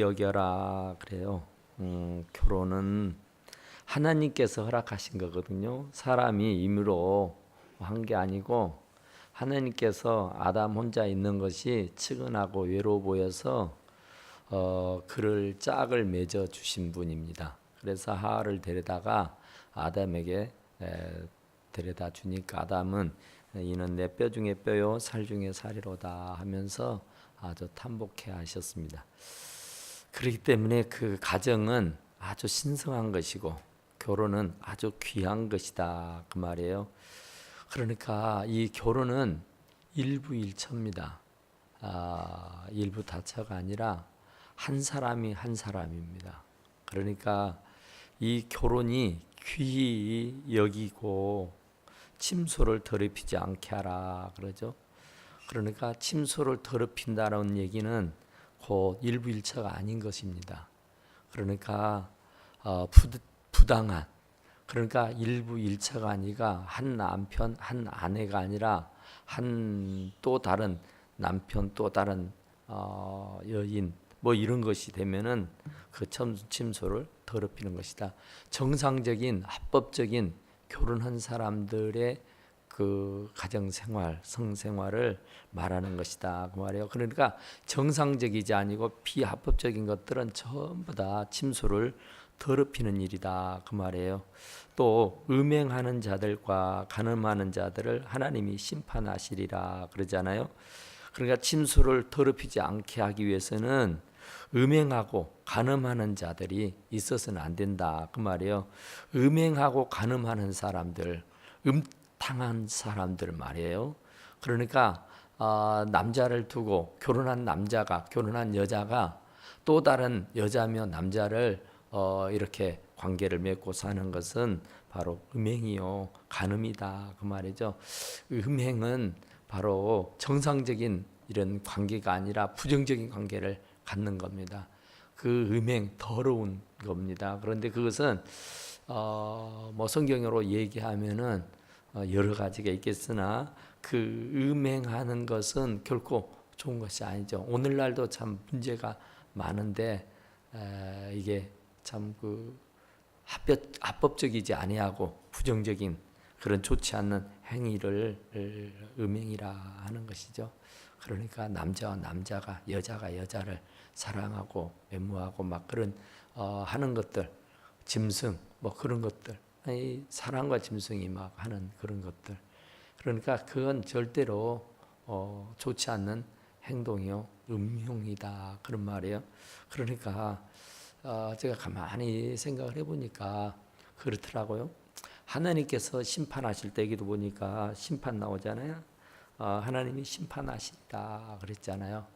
여겨라 그래요. 음, 결혼은 하나님께서 허락하신 거거든요. 사람이 임의로 한 게 아니고 하나님께서 아담 혼자 있는 것이 측은하고 외로워 보여서 어, 그를 짝을 맺어 주신 분입니다. 그래서 하와를 데려다가 아담에게 에, 데려다 주니까 아담은 이는 내 뼈 중에 뼈요 살 중에 살이로다 하면서 아주 탐복해 하셨습니다. 그렇기 때문에 그 가정은 아주 신성한 것이고 결혼은 아주 귀한 것이다 그 말이에요. 그러니까 이 결혼은 일부일처입니다. 아, 일부 다처가 아니라 한 사람이 한 사람입니다. 그러니까 이 결혼이 귀히 여기고 침소를 더럽히지 않게 하라 그러죠. 그러니까 침소를 더럽힌다는 얘기는 곧 일부 일처가 아닌 것입니다. 그러니까 어, 부, 부당한 그러니까 일부 일처가 아니라 한 남편 한 아내가 아니라 한 또 다른 남편 또 다른 어, 여인 뭐 이런 것이 되면은 그 참- 침소를 더럽히는 것이다. 정상적인 합법적인 결혼한 사람들의 그 가정 생활, 성 생활을 말하는 것이다. 그 말이에요. 그러니까 정상적이지 아니고 비합법적인 것들은 전부 다 침소를 더럽히는 일이다. 그 말이에요. 또 음행하는 자들과 가늠하는 자들을 하나님이 심판하시리라 그러잖아요. 그러니까 침소를 더럽히지 않게 하기 위해서는 음행하고 간음하는 자들이 있어서는 안 된다 그 말이에요. 음행하고 간음하는 사람들, 음 탕한 사람들 말이에요. 그러니까 어, 남자를 두고 결혼한 남자가 결혼한 여자가 또 다른 여자며 남자를 어, 이렇게 관계를 맺고 사는 것은 바로 음행이요 간음이다 그 말이죠. 음행은 바로 정상적인 이런 관계가 아니라 부정적인 관계를 갖는 겁니다. 그 음행 더러운 겁니다. 그런데 그것은 어, 뭐 성경으로 얘기하면은 어, 여러 가지가 있겠으나 그 음행하는 것은 결코 좋은 것이 아니죠. 오늘날도 참 문제가 많은데 에, 이게 참그 합법, 합법적이지 아니하고 부정적인 그런 좋지 않는 행위를 음행이라 하는 것이죠. 그러니까 남자와 남자가 여자가 여자를 사랑하고 애무하고 막 그런 어, 하는 것들 짐승 뭐 그런 것들 이 사랑과 짐승이 막 하는 그런 것들 그러니까 그건 절대로 어, 좋지 않는 행동이요 음흉이다 그런 말이에요. 그러니까 어, 제가 가만히 생각을 해보니까 그렇더라고요. 하나님께서 심판하실 때기도 보니까 심판 나오잖아요. 어, 하나님이 심판하신다 그랬잖아요.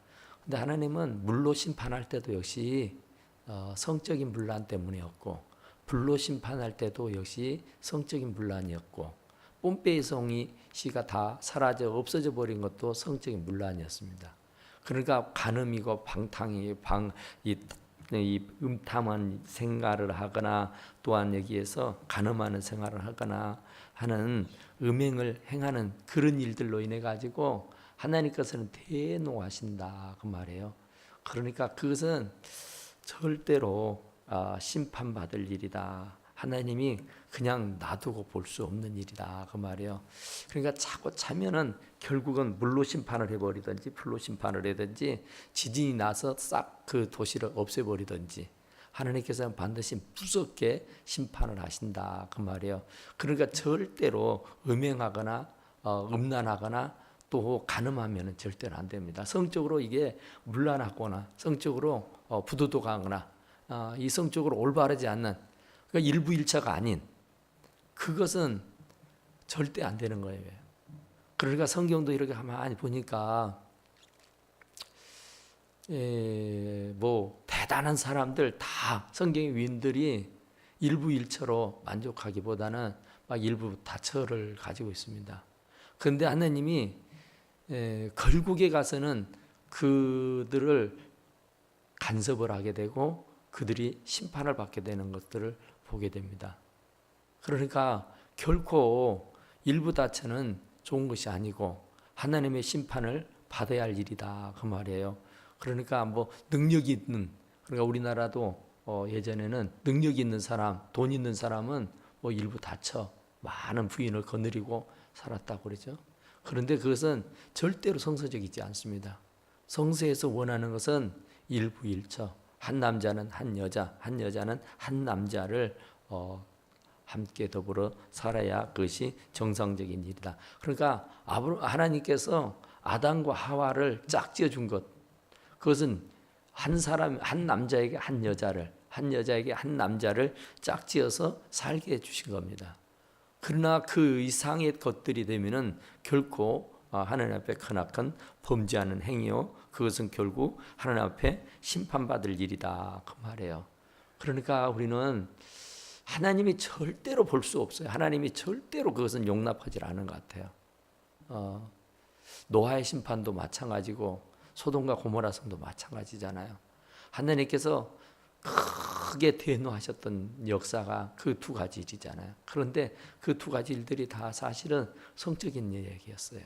근데 하나님은 물로 심판할 때도 역시 어, 성적인 분란 때문이었고 불로 심판할 때도 역시 성적인 분란이었고 뽐빼이 성이 씨가 다 사라져 없어져 버린 것도 성적인 분란이었습니다. 그러니까 간음이고 방탕이 방이 이 음탐한 생활을 하거나 또한 여기에서 간음하는 생활을 하거나 하는 음행을 행하는 그런 일들로 인해 가지고 하나님께서는 대노하신다 그 말이에요. 그러니까 그것은 절대로 아, 심판받을 일이다. 하나님이 그냥 놔두고 볼 수 없는 일이다 그 말이에요. 그러니까 자꾸 차면은 결국은 물로 심판을 해버리든지 불로 심판을 하든지 지진이 나서 싹 그 도시를 없애버리든지 하나님께서는 반드시 무섭게 심판을 하신다 그 말이에요. 그러니까 절대로 음행하거나 어, 음란하거나 또 간음하면 절대로 안 됩니다. 성적으로 이게 문란하거나 성적으로 어, 부도덕하거나 어, 이 성적으로 올바르지 않는 그러니까 일부일차가 아닌 그것은 절대 안 되는 거예요. 그러니까 성경도 이렇게 가만히 보니까 에, 뭐 대단한 사람들 다 성경의 위인들이 일부일처로 만족하기보다는 막 일부 다처를 가지고 있습니다. 그런데 하나님이 에, 결국에 가서는 그들을 간섭을 하게 되고 그들이 심판을 받게 되는 것들을 보게 됩니다. 그러니까 결코 일부 다처는 좋은 것이 아니고 하나님의 심판을 받아야 할 일이다 그 말이에요. 그러니까 뭐 능력이 있는 그러니까 우리나라도 어, 예전에는 능력 있는 사람, 돈 있는 사람은 뭐 일부 다쳐 많은 부인을 거느리고 살았다고 그러죠. 그런데 그것은 절대로 성서적이지 않습니다. 성서에서 원하는 것은 일부일처. 한 남자는 한 여자, 한 여자는 한 남자를 어, 함께 더불어 살아야 그것이 정상적인 일이다. 그러니까 하나님께서 아담과 하와를 짝지어 준 것, 그것은 한 사람, 한 남자에게 한 여자를, 한 여자에게 한 남자를 짝지어서 살게 해주신 겁니다. 그러나 그 이상의 것들이 되면은 결코 아, 하나님 앞에 크나큰 범죄하는 행위요. 그것은 결국 하나님 앞에 심판받을 일이다. 그 말이에요. 그러니까 우리는 하나님이 절대로 볼 수 없어요. 하나님이 절대로 그것은 용납하지 않은 것 같아요. 어, 노아의 심판도 마찬가지고 소돔과 고모라 성도 마찬가지잖아요. 하나님께서 크게 대노하셨던 역사가 그 두 가지 일이잖아요. 그런데 그 두 가지 일들이 다 사실은 성적인 얘기였어요.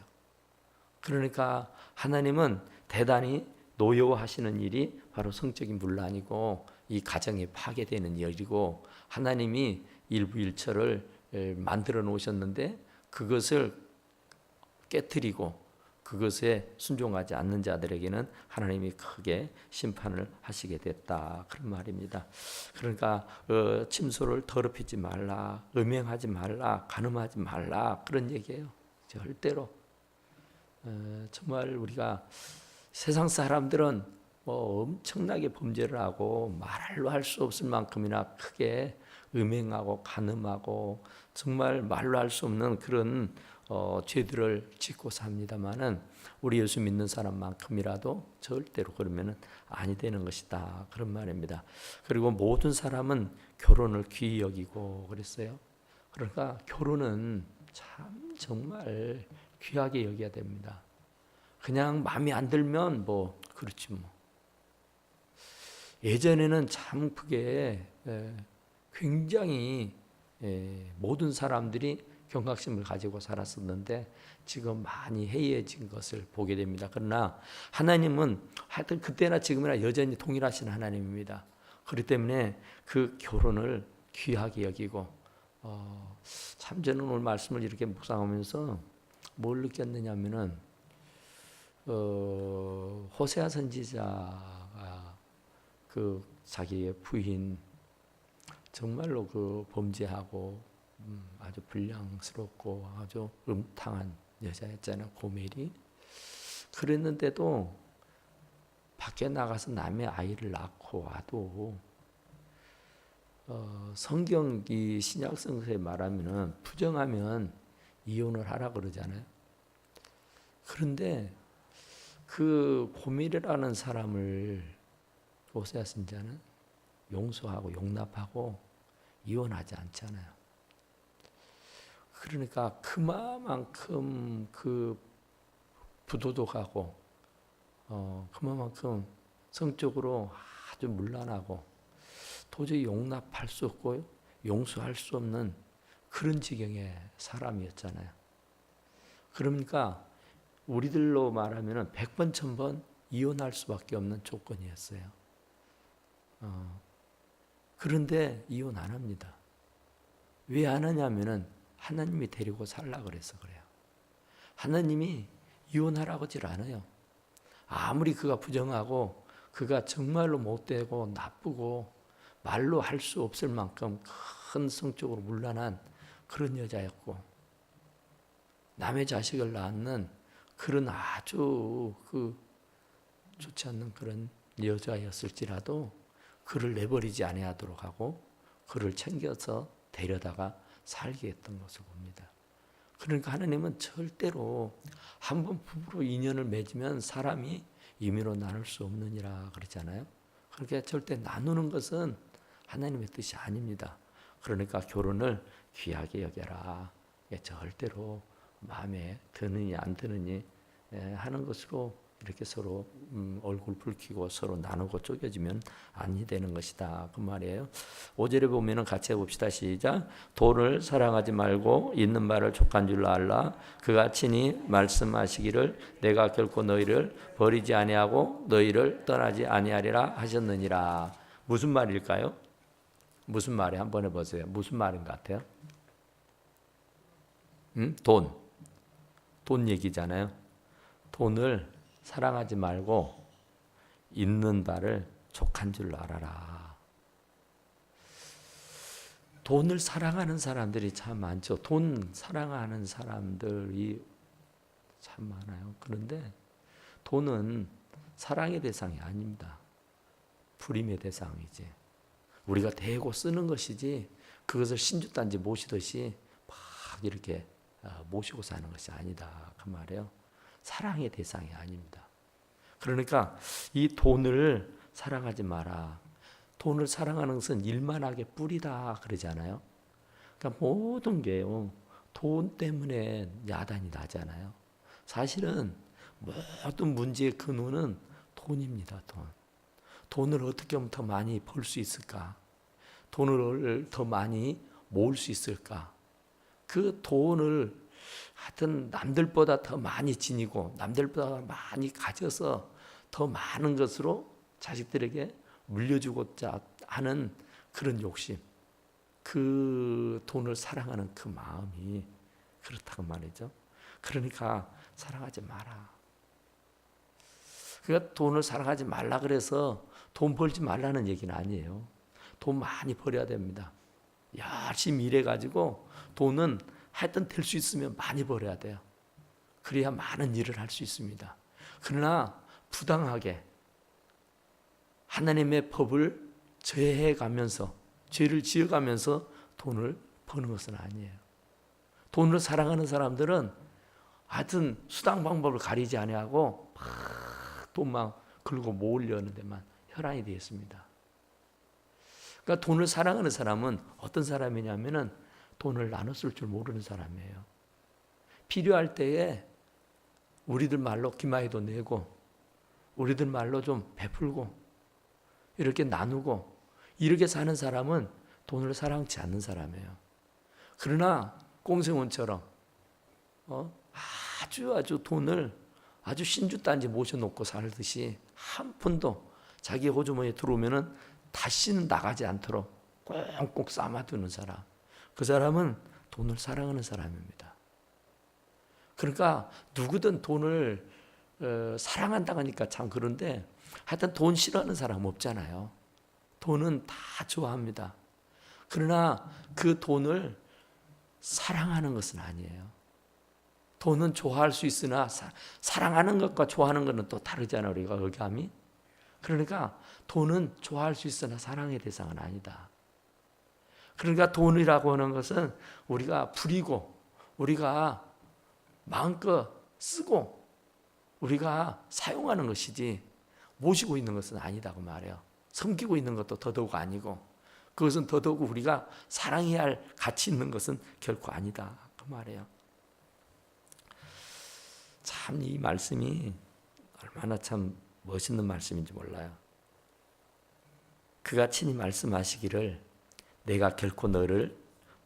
그러니까 하나님은 대단히 노여워하시는 일이 바로 성적인 분란이고 이 가정이 파괴되는 일이고 하나님이 일부 일처를 에, 만들어 놓으셨는데 그것을 깨뜨리고 그것에 순종하지 않는 자들에게는 하나님이 크게 심판을 하시게 됐다 그런 말입니다. 그러니까 어, 침소를 더럽히지 말라, 음행하지 말라, 간음하지 말라 그런 얘기예요. 절대로 어, 정말 우리가 세상 사람들은 뭐 엄청나게 범죄를 하고 말로 할 수 없을 만큼이나 크게 음행하고 간음하고 정말 말로 할 수 없는 그런 어, 죄들을 짓고 삽니다만은 우리 예수 믿는 사람만큼이라도 절대로 그러면은 아니 되는 것이다 그런 말입니다. 그리고 모든 사람은 결혼을 귀히 여기고 그랬어요. 그러니까 결혼은 참 정말 귀하게 여겨야 됩니다. 그냥 마음에 안 들면 뭐 그렇지 뭐. 예전에는 참 그게 에, 굉장히 에, 모든 사람들이 경각심을 가지고 살았었는데 지금 많이 해이해진 것을 보게 됩니다. 그러나 하나님은 하여튼 그때나 지금이나 여전히 동일하신 하나님입니다. 그렇기 때문에 그 결혼을 귀하게 여기고 어, 참 저는 오늘 말씀을 이렇게 묵상하면서 뭘 느꼈느냐면은 어, 호세아 선지자가 그 자기의 부인 정말로 그 범죄하고 음, 아주 불량스럽고 아주 음탕한 여자였잖아요 고멜이. 그랬는데도 밖에 나가서 남의 아이를 낳고 와도 어, 성경 이 신약 성서에 말하면은 부정하면 이혼을 하라 그러잖아요. 그런데 그 고밀이라는 사람을 오세아 선자는 용서하고 용납하고 이혼하지 않잖아요. 그러니까 그만큼 그 부도덕하고 어 그만큼 성적으로 아주 문란하고 도저히 용납할 수 없고 용서할 수 없는 그런 지경의 사람이었잖아요. 그러니까 우리들로 말하면 백번 천번 이혼할 수밖에 없는 조건이었어요. 어, 그런데 이혼 안 합니다. 왜 안 하냐면은 하나님이 데리고 살라 그래서 그래요. 하나님이 이혼하라고 하질 않아요. 아무리 그가 부정하고 그가 정말로 못되고 나쁘고 말로 할 수 없을 만큼 큰 성적으로 문란한 그런 여자였고 남의 자식을 낳는 그런 아주 그 좋지 않는 그런 여자였을지라도 그를 내버리지 아니하도록 하고 그를 챙겨서 데려다가 살게 했던 것을 봅니다. 그러니까 하나님은 절대로 한 번 부부로 인연을 맺으면 사람이 임의로 나눌 수 없느니라 그러잖아요. 그렇게 절대 나누는 것은 하나님의 뜻이 아닙니다. 그러니까 결혼을 귀하게 여겨라. 절대로 마음에 드느니 안 드느니 예, 하는 것으로 이렇게 서로 음, 얼굴 붉히고 서로 나누고 쪼개지면 아니 되는 것이다 그 말이에요. 5절에 보면은 같이 해봅시다 시작. 돈을 사랑하지 말고 있는 말을 족한 줄로 알라. 그가 친히 말씀하시기를 내가 결코 너희를 버리지 아니하고 너희를 떠나지 아니하리라 하셨느니라. 무슨 말일까요? 무슨 말이 한번 해보세요. 무슨 말인 것 같아요? 음? 돈. 돈 얘기잖아요. 돈을 사랑하지 말고 있는 바를 족한 줄로 알아라. 돈을 사랑하는 사람들이 참 많죠. 돈 사랑하는 사람들이 참 많아요. 그런데 돈은 사랑의 대상이 아닙니다. 불임의 대상이지. 우리가 대고 쓰는 것이지 그것을 신주단지 모시듯이 막 이렇게 어, 모시고 사는 것이 아니다. 그 말이에요. 사랑의 대상이 아닙니다. 그러니까 이 돈을 사랑하지 마라. 돈을 사랑하는 것은 일만하게 뿌리다 그러잖아요. 그러니까 모든 게요. 돈 때문에 야단이 나잖아요. 사실은 모든 문제의 근원은 돈입니다. 돈. 돈을 어떻게 하면 더 많이 벌 수 있을까? 돈을 더 많이 모을 수 있을까? 그 돈을 하여튼 남들보다 더 많이 지니고 남들보다 많이 가져서 더 많은 것으로 자식들에게 물려주고자 하는 그런 욕심, 그 돈을 사랑하는 그 마음이 그렇다고 말이죠. 그러니까 사랑하지 마라. 그러니까 돈을 사랑하지 말라 그래서 돈 벌지 말라는 얘기는 아니에요. 돈 많이 벌어야 됩니다. 열심히 일해 가지고 돈은 하여튼 될 수 있으면 많이 벌어야 돼요. 그래야 많은 일을 할 수 있습니다. 그러나 부당하게 하나님의 법을 저해해 가면서 죄를 지어 가면서 돈을 버는 것은 아니에요. 돈을 사랑하는 사람들은 하여튼 수당 방법을 가리지 아니하고 막 돈만 긁고 모으려는 데만 혈안이 되어 있습니다. 그러니까 돈을 사랑하는 사람은 어떤 사람이냐면은 돈을 쓸줄 모르는 사람이에요. 필요할 때에 우리들 말로 기마이도 내고 우리들 말로 좀 베풀고 이렇게 나누고 이렇게 사는 사람은 돈을 사랑치 않는 사람이에요. 그러나 꽁생원처럼 어? 아주 아주 돈을 아주 신주단지 모셔놓고 살듯이 한 푼도 자기 호주머니에 들어오면은 다시는 나가지 않도록 꽁꽁 쌓아두는 사람. 그 사람은 돈을 사랑하는 사람입니다. 그러니까 누구든 돈을 어, 사랑한다고 하니까 참 그런데 하여튼 돈 싫어하는 사람 없잖아요. 돈은 다 좋아합니다. 그러나 그 돈을 사랑하는 것은 아니에요. 돈은 좋아할 수 있으나 사, 사랑하는 것과 좋아하는 것은 또 다르잖아요. 우리가 의감이. 그러니까 돈은 좋아할 수 있으나 사랑의 대상은 아니다. 그러니까 돈이라고 하는 것은 우리가 부리고 우리가 마음껏 쓰고 우리가 사용하는 것이지 모시고 있는 것은 아니다고 말해요. 섬기고 있는 것도 더더욱 아니고 그것은 더더욱 우리가 사랑해야 할 가치 있는 것은 결코 아니다. 그 말이에요. 참 이 말씀이 얼마나 참 멋있는 말씀인지 몰라요. 그가 친히 말씀하시기를 내가 결코 너를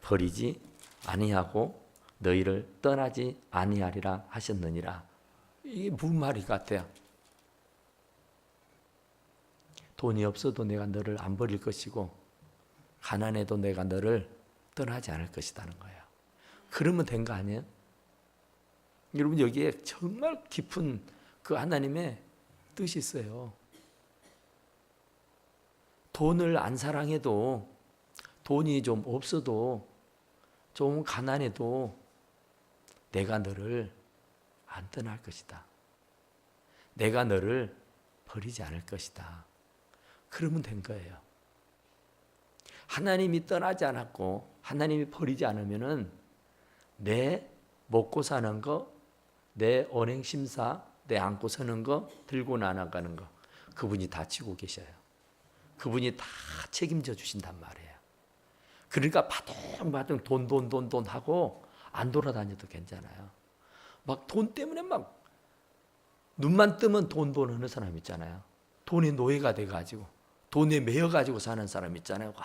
버리지 아니하고 너희를 떠나지 아니하리라 하셨느니라. 이게 무슨 말이 같아요? 돈이 없어도 내가 너를 안 버릴 것이고 가난해도 내가 너를 떠나지 않을 것이라는 거예요. 그러면 된 거 아니에요? 여러분 여기에 정말 깊은 그 하나님의 뜻이 있어요. 돈을 안 사랑해도 돈이 좀 없어도 좀 가난해도 내가 너를 안 떠날 것이다. 내가 너를 버리지 않을 것이다. 그러면 된 거예요. 하나님이 떠나지 않았고 하나님이 버리지 않으면은 내 먹고 사는 거, 내 언행 심사, 내 안고 서는 거, 들고 나아가는 거 그분이 다 치고 계셔요. 그분이 다 책임져 주신단 말이에요. 그러니까 바둥바둥 돈 돈 돈 돈 하고 안 돌아다녀도 괜찮아요. 막 돈 때문에 막 눈만 뜨면 돈 돈 하는 사람 있잖아요. 돈의 노예가 돼 가지고 돈에 매여 가지고 사는 사람 있잖아요. 와,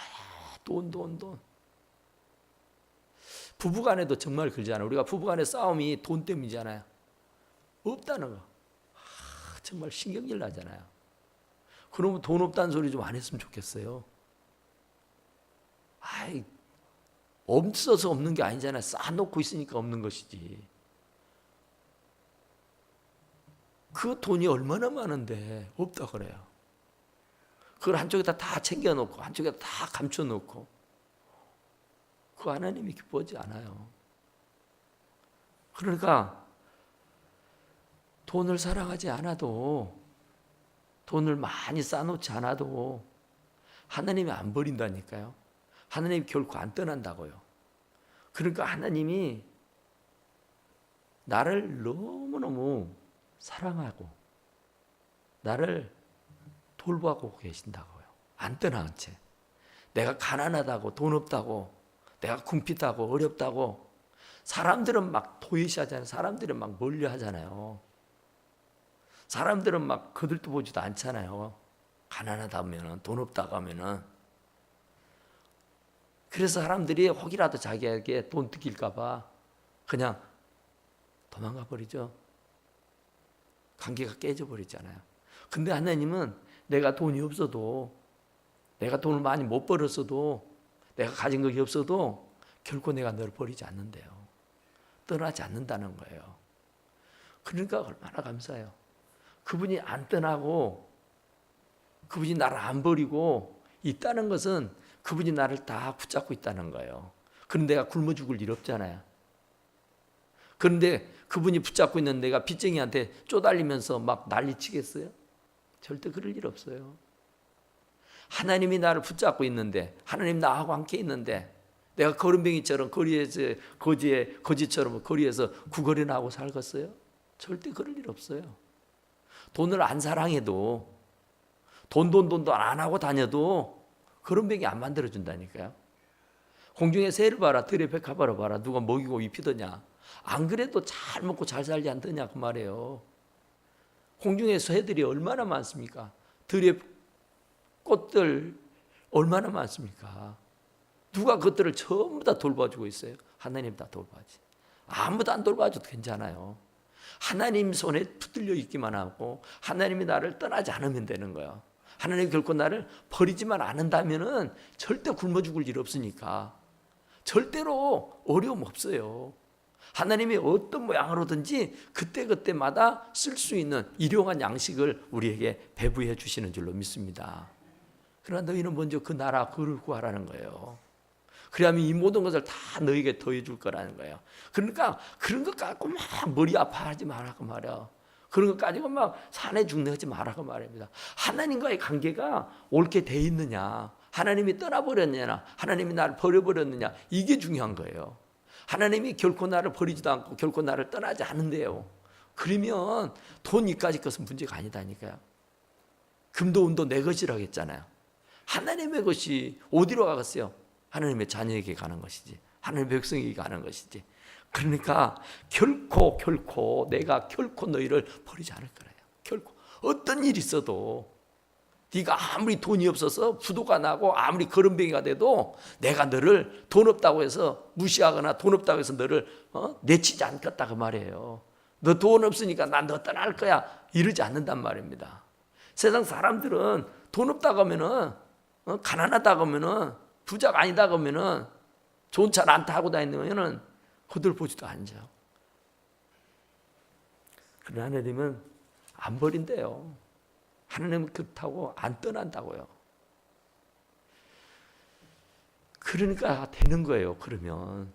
돈, 돈, 돈. 부부간에도 정말 그러잖아요. 우리가 부부간의 싸움이 돈 때문이잖아요. 없다는 거. 아, 정말 신경질 나잖아요. 그러면 돈 없다는 소리 좀 안 했으면 좋겠어요. 아이, 없어서 없는 게 아니잖아요. 쌓아놓고 있으니까 없는 것이지. 그 돈이 얼마나 많은데 없다 그래요. 그걸 한쪽에다 다 챙겨놓고 한쪽에다 다 감춰놓고 그 하나님이 기뻐하지 않아요. 그러니까 돈을 사랑하지 않아도 돈을 많이 쌓아놓지 않아도 하나님이 안 버린다니까요. 하나님이 결코 안 떠난다고요. 그러니까 하나님이 나를 너무너무 사랑하고 나를 돌보고 계신다고요. 안 떠나는 채. 내가 가난하다고 돈 없다고 내가 궁핍하고 어렵다고 사람들은 막 도외시하잖아요. 사람들은 막 멀리하잖아요. 사람들은 막 거들떠 보지도 않잖아요. 가난하다면은 돈 없다고 하면은 그래서 사람들이 혹이라도 자기에게 돈 뜯길까봐 그냥 도망가 버리죠. 관계가 깨져 버리잖아요. 근데 하나님은 내가 돈이 없어도 내가 돈을 많이 못 벌었어도 내가 가진 것이 없어도 결코 내가 너를 버리지 않는데요. 떠나지 않는다는 거예요. 그러니까 얼마나 감사해요. 그분이 안 떠나고 그분이 나를 안 버리고 있다는 것은 그분이 나를 다 붙잡고 있다는 거예요. 그런 내가 굶어 죽을 일 없잖아요. 그런데 그분이 붙잡고 있는 내가 빚쟁이한테 쪼달리면서 막 난리치겠어요? 절대 그럴 일 없어요. 하나님이 나를 붙잡고 있는데 하나님 나하고 함께 있는데 내가 거름뱅이처럼 거리에서 거지에 거지처럼 거리에서 구걸이나 하고 살겠어요? 절대 그럴 일 없어요. 돈을 안 사랑해도 돈 돈 돈도 안 하고 다녀도 거름뱅이 안 만들어 준다니까요. 공중의 새를 봐라 들의 백합화를 봐라 누가 먹이고 입히더냐 안 그래도 잘 먹고 잘 살지 않더냐 그 말이에요. 공중의 새들이 얼마나 많습니까? 들의 꽃들 얼마나 많습니까? 누가 그것들을 전부 다 돌봐주고 있어요? 하나님 다 돌봐지. 아무도 안 돌봐줘도 괜찮아요. 하나님 손에 붙들려 있기만 하고 하나님이 나를 떠나지 않으면 되는 거예요. 하나님 결코 나를 버리지만 않는다면은 절대 굶어 죽을 일 없으니까 절대로 어려움 없어요. 하나님이 어떤 모양으로든지 그때그때마다 쓸 수 있는 일용한 양식을 우리에게 배부해 주시는 줄로 믿습니다. 그러나 너희는 먼저 그 나라 그를 구하라는 거예요. 그래야만 이 모든 것을 다 너에게 더해 줄 거라는 거예요. 그러니까 그런 것 갖고 막 머리 아파하지 말라고 말이야. 그런 것 가지고 막 산에 죽네 하지 말라고 말입니다. 하나님과의 관계가 옳게 돼 있느냐, 하나님이 떠나버렸느냐, 하나님이 나를 버려버렸느냐, 이게 중요한 거예요. 하나님이 결코 나를 버리지도 않고 결코 나를 떠나지 않는데요. 그러면 돈 이까지 것은 문제가 아니다니까요. 금도 은도 내 것이라고 했잖아요. 하나님의 것이 어디로 가겠어요? 하나님의 자녀에게 가는 것이지. 하나님의 백성에게 가는 것이지. 그러니까 결코 결코 내가 결코 너희를 버리지 않을 거예요. 결코 어떤 일이 있어도 네가 아무리 돈이 없어서 부도가 나고 아무리 거름뱅이가 돼도 내가 너를 돈 없다고 해서 무시하거나 돈 없다고 해서 너를 어? 내치지 않겠다 그 말이에요. 너 돈 없으니까 난 너 떠날 거야 이러지 않는단 말입니다. 세상 사람들은 돈 없다고 하면은 어? 가난하다고 하면은 부자가 아니다고 하면은 좋은 차를 안 타고 다니면은 그들 보지도 않죠. 그러나 하나님은 안 버린대요. 하나님은 그렇다고 안 떠난다고요. 그러니까 되는 거예요. 그러면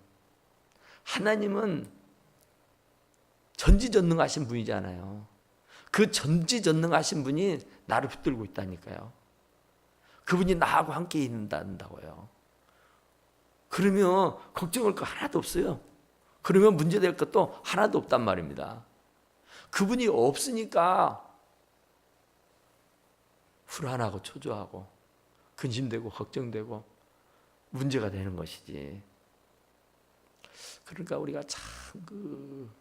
하나님은 전지전능하신 분이잖아요. 그 전지전능하신 분이 나를 붙들고 있다니까요. 그분이 나하고 함께 있는다고요. 그러면 걱정할 거 하나도 없어요. 그러면 문제될 것도 하나도 없단 말입니다. 그분이 없으니까 불안하고 초조하고 근심되고 걱정되고 문제가 되는 것이지. 그러니까 우리가 참 그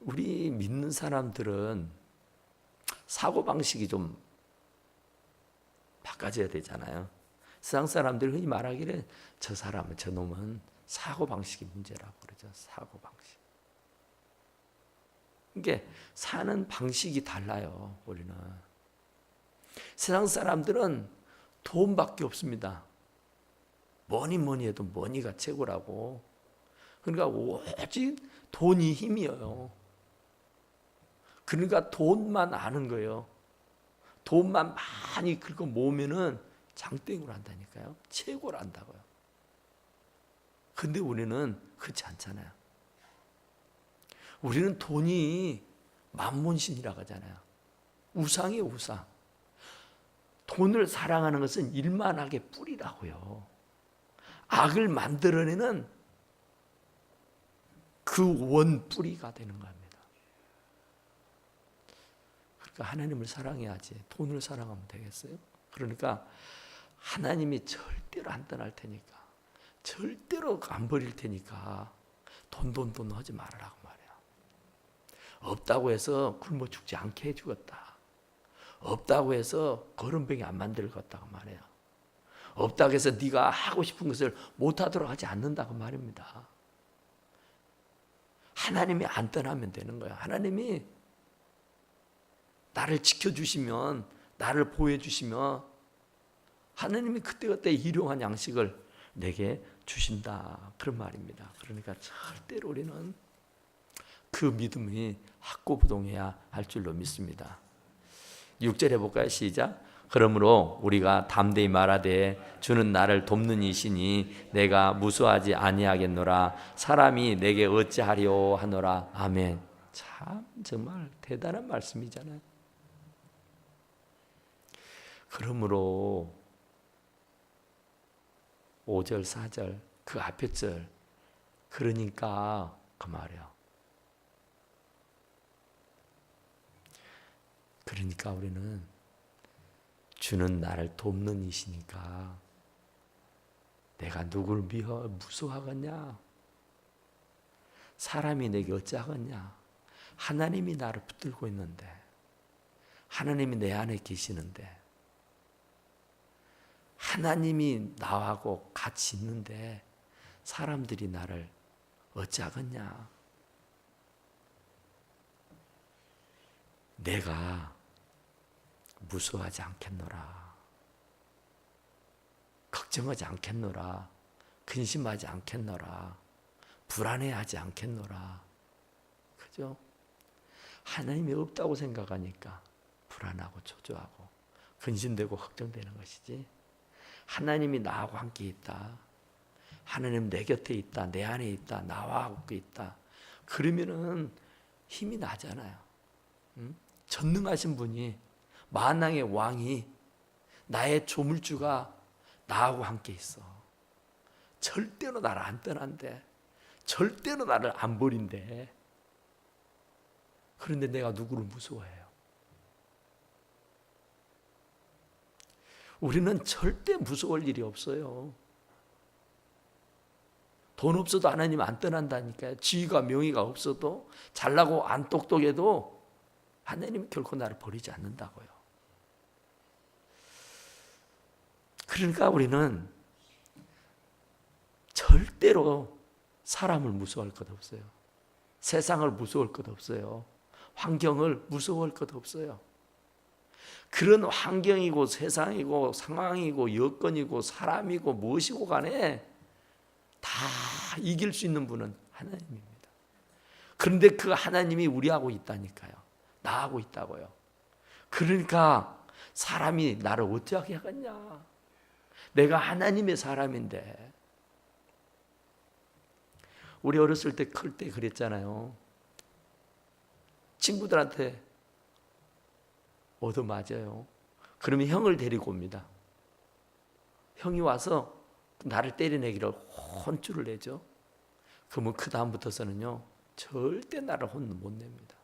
우리 믿는 사람들은 사고 방식이 좀 바꿔져야 되잖아요. 세상 사람들이 흔히 말하기를 저 사람은 저 놈은 사고 방식이 문제라고 그러죠. 사고 방식. 이게 사는 방식이 달라요. 우리는 세상 사람들은 돈밖에 없습니다. 뭐니 뭐니 해도 머니가 최고라고. 그러니까 오직 돈이 힘이에요. 그러니까 돈만 아는 거예요. 돈만 많이 긁어 모으면은 장땡으로 한다니까요. 최고로 한다고요. 근데 우리는 그렇지 않잖아요. 우리는 돈이 만몬신이라고 하잖아요. 우상이에요, 우상. 돈을 사랑하는 것은 일만하게 뿌리라고요. 악을 만들어내는 그 원 뿌리가 되는 겁니다. 그러니까 하나님을 사랑해야지 돈을 사랑하면 되겠어요? 그러니까 하나님이 절대로 안 떠날 테니까 절대로 안 버릴 테니까 돈 돈 돈 하지 말라고 말이야. 없다고 해서 굶어 죽지 않게 해주겠다. 없다고 해서 거름병이 안 만들겠다고 말이야. 없다고 해서 네가 하고 싶은 것을 못하도록 하지 않는다고 말입니다. 하나님이 안 떠나면 되는 거야. 하나님이 나를 지켜주시면, 나를 보여주시면, 하나님이 그때그때 일용한 양식을 내게 주신다. 그런 말입니다. 그러니까 절대로 우리는 그 믿음이 확고부동해야 할 줄로 믿습니다. 6절 해볼까요? 시작. 그러므로 우리가 담대히 말하되 주는 나를 돕는 이시니 내가 무수하지 아니하겠노라 사람이 내게 어찌하리오 하노라 아멘 참 정말 대단한 말씀이잖아요 그러므로 5절 4절 그 앞에 절 그러니까 그 말이야 그러니까 우리는 주는 나를 돕는 이시니까 내가 누굴 미워 무서워하겠냐? 사람이 내게 어찌하겠냐? 하나님이 나를 붙들고 있는데 하나님이 내 안에 계시는데 하나님이 나하고 같이 있는데 사람들이 나를 어찌하겠냐? 내가 무서워하지 않겠노라. 걱정하지 않겠노라. 근심하지 않겠노라. 불안해하지 않겠노라. 그죠? 하나님이 없다고 생각하니까 불안하고 초조하고 근심되고 걱정되는 것이지. 하나님이 나하고 함께 있다. 하나님 내 곁에 있다. 내 안에 있다. 나와 함께 있다. 그러면은 힘이 나잖아요. 응? 전능하신 분이 만왕의 왕이 나의 조물주가 나하고 함께 있어. 절대로 나를 안 떠난대. 절대로 나를 안 버린대. 그런데 내가 누구를 무서워해요? 우리는 절대 무서울 일이 없어요. 돈 없어도 하나님 안 떠난다니까요. 지위가 명의가 없어도 잘나고 안 똑똑해도 하나님 결코 나를 버리지 않는다고요. 그러니까 우리는 절대로 사람을 무서워할 것 없어요. 세상을 무서워할 것 없어요. 환경을 무서워할 것 없어요. 그런 환경이고 세상이고 상황이고 여건이고 사람이고 무엇이고 간에 다 이길 수 있는 분은 하나님입니다. 그런데 그 하나님이 우리하고 있다니까요. 나하고 있다고요. 그러니까 사람이 나를 어떻게 하겠냐? 내가 하나님의 사람인데. 우리 어렸을 때 클 때 그랬잖아요. 친구들한테 얻어 맞아요. 그러면 형을 데리고 옵니다. 형이 와서 나를 때려내기를 혼쭐을 내죠. 그러면 그 다음부터서는요 절대 나를 혼 못 냅니다.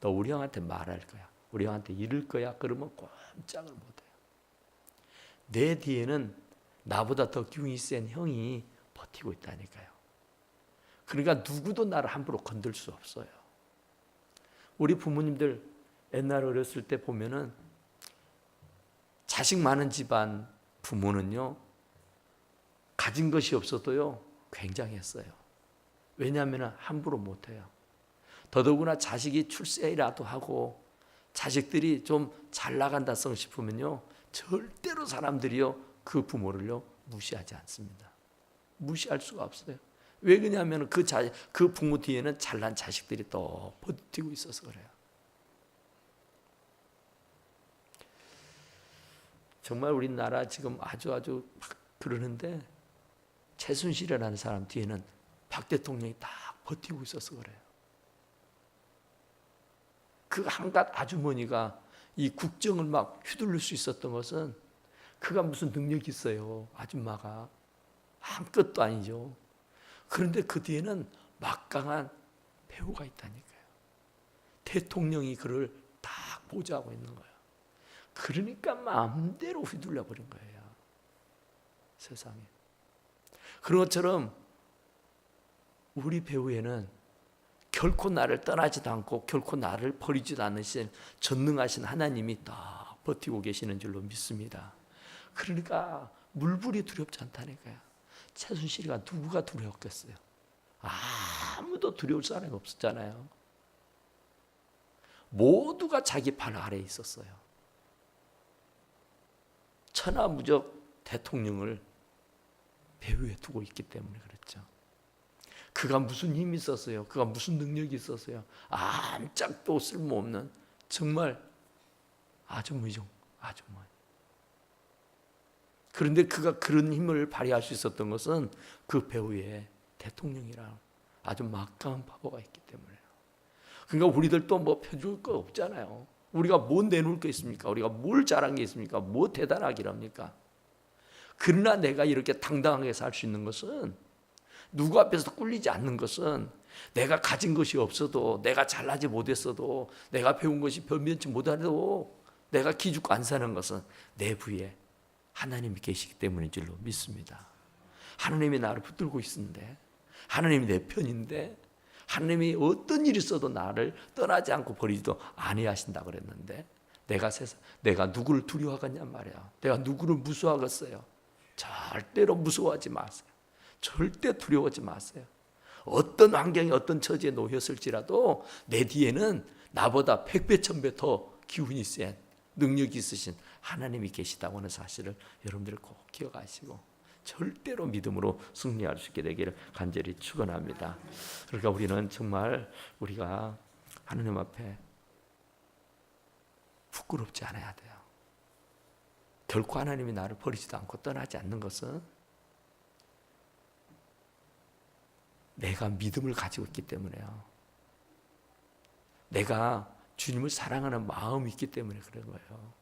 너 우리 형한테 말할 거야. 우리 형한테 이를 거야. 그러면 꼼짝을 못 해요. 내 뒤에는 나보다 더 기운이 센 형이 버티고 있다니까요. 그러니까 누구도 나를 함부로 건들 수 없어요. 우리 부모님들 옛날 어렸을 때 보면은 자식 많은 집안 부모는요 가진 것이 없어도요 굉장했어요. 왜냐하면 함부로 못해요. 더더구나 자식이 출세라도 하고 자식들이 좀 잘 나간다 성 싶으면요 절대로 사람들이요 그 부모를요 무시하지 않습니다. 무시할 수가 없어요. 왜 그러냐면 그 자, 그 부모 뒤에는 잘난 자식들이 또 버티고 있어서 그래요. 정말 우리나라 지금 아주 아주 막 그러는데 최순실이라는 사람 뒤에는 박 대통령이 딱 버티고 있어서 그래요. 그 한갓 아주머니가 이 국정을 막 휘둘릴 수 있었던 것은 그가 무슨 능력이 있어요. 아줌마가 아무것도 아니죠. 그런데 그 뒤에는 막강한 배우가 있다니까요. 대통령이 그를 딱 보좌하고 있는 거예요. 그러니까 마음대로 휘둘려 버린 거예요. 세상에. 그런 것처럼 우리 배우에는 결코 나를 떠나지도 않고 결코 나를 버리지도 않으신 전능하신 하나님이 딱 버티고 계시는 줄로 믿습니다. 그러니까 물불이 두렵지 않다니까요. 최순실이가 누구가 두려웠겠어요? 아무도 두려울 사람이 없었잖아요. 모두가 자기 발 아래에 있었어요. 천하무적 대통령을 배후에 두고 있기 때문에 그렇죠. 그가 무슨 힘이 있었어요? 그가 무슨 능력이 있었어요? 암짝도 쓸모없는 정말 아주 무종, 아주 뭐. 그런데 그가 그런 힘을 발휘할 수 있었던 것은 그 배후에 대통령이랑 아주 막강한 바보가 있기 때문에요. 그러니까 우리들 또 뭐 펴줄 거 없잖아요. 우리가 뭐 내놓을 거 있습니까? 우리가 뭘 잘한 게 있습니까? 뭐 대단하기랍니까? 그러나 내가 이렇게 당당하게 살 수 있는 것은 누구 앞에서 꿀리지 않는 것은 내가 가진 것이 없어도 내가 잘나지 못했어도 내가 배운 것이 변변치 못하도 내가 기죽고 안 사는 것은 내부에 하나님이 계시기 때문인 줄로 믿습니다. 하나님이 나를 붙들고 있는데 하나님이 내 편인데 하나님이 어떤 일이 있어도 나를 떠나지 않고 버리지도 아니하신다 그랬는데 내가 세상 내가 누구를 두려워하겠냔 말이야. 내가 누구를 무서워하겠어요. 절대로 무서워하지 마세요. 절대 두려워하지 마세요. 어떤 환경이 어떤 처지에 놓였을지라도 내 뒤에는 나보다 백배 천배 더 기운이 센 능력이 있으신 하나님이 계시다고 하는 사실을 여러분들 꼭 기억하시고 절대로 믿음으로 승리할 수 있게 되기를 간절히 축원합니다. 그러니까 우리는 정말 우리가 하나님 앞에 부끄럽지 않아야 돼요. 결코 하나님이 나를 버리지도 않고 떠나지 않는 것은 내가 믿음을 가지고 있기 때문에요. 내가 주님을 사랑하는 마음이 있기 때문에 그런 거예요.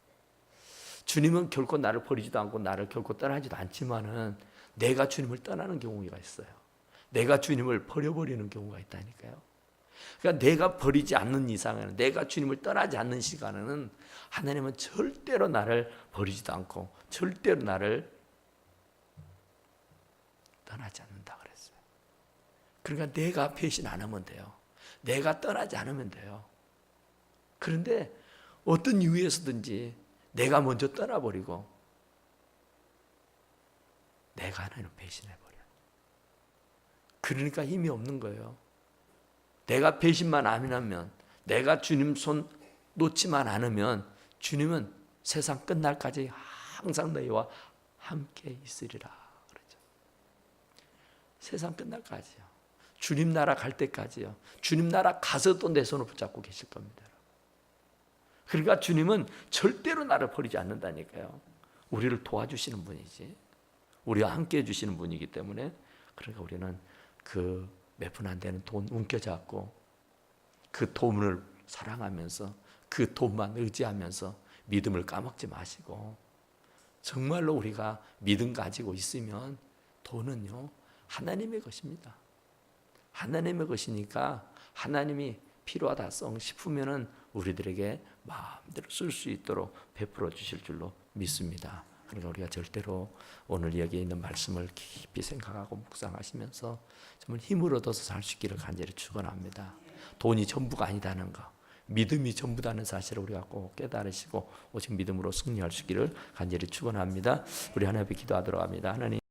주님은 결코 나를 버리지도 않고 나를 결코 떠나지도 않지만은 내가 주님을 떠나는 경우가 있어요. 내가 주님을 버려버리는 경우가 있다니까요. 그러니까 내가 버리지 않는 이상에는 내가 주님을 떠나지 않는 시간에는 하나님은 절대로 나를 버리지도 않고 절대로 나를 떠나지 않는다 그랬어요. 그러니까 내가 배신 안 하면 돼요. 내가 떠나지 않으면 돼요. 그런데 어떤 이유에서든지 내가 먼저 떠나버리고 내가 하나님을 배신해버려. 그러니까 힘이 없는 거예요. 내가 배신만 안 하면, 내가 주님 손 놓지만 않으면 주님은 세상 끝날까지 항상 너희와 함께 있으리라. 그러죠. 세상 끝날까지요. 주님 나라 갈 때까지요. 주님 나라 가서도 내 손을 붙잡고 계실 겁니다. 그러니까 주님은 절대로 나를 버리지 않는다니까요. 우리를 도와주시는 분이지. 우리와 함께 해주시는 분이기 때문에 그러니까 우리는 그 몇 푼 안 되는 돈 움켜잡고 그 돈을 사랑하면서 그 돈만 의지하면서 믿음을 까먹지 마시고 정말로 우리가 믿음 가지고 있으면 돈은요 하나님의 것입니다. 하나님의 것이니까 하나님이 필요하다 성 싶으면은 우리들에게 마음대로 쓸 수 있도록 베풀어 주실 줄로 믿습니다. 그러니까 우리가 절대로 오늘 여기에 있는 말씀을 깊이 생각하고 묵상하시면서 정말 힘을 얻어서 살 수 있기를 간절히 축원합니다. 돈이 전부가 아니다는 거. 믿음이 전부다는 사실을 우리가 꼭 깨달으시고 오직 믿음으로 승리할 수 있기를 간절히 축원합니다. 우리 하나님 기도하도록 합니다. 하나님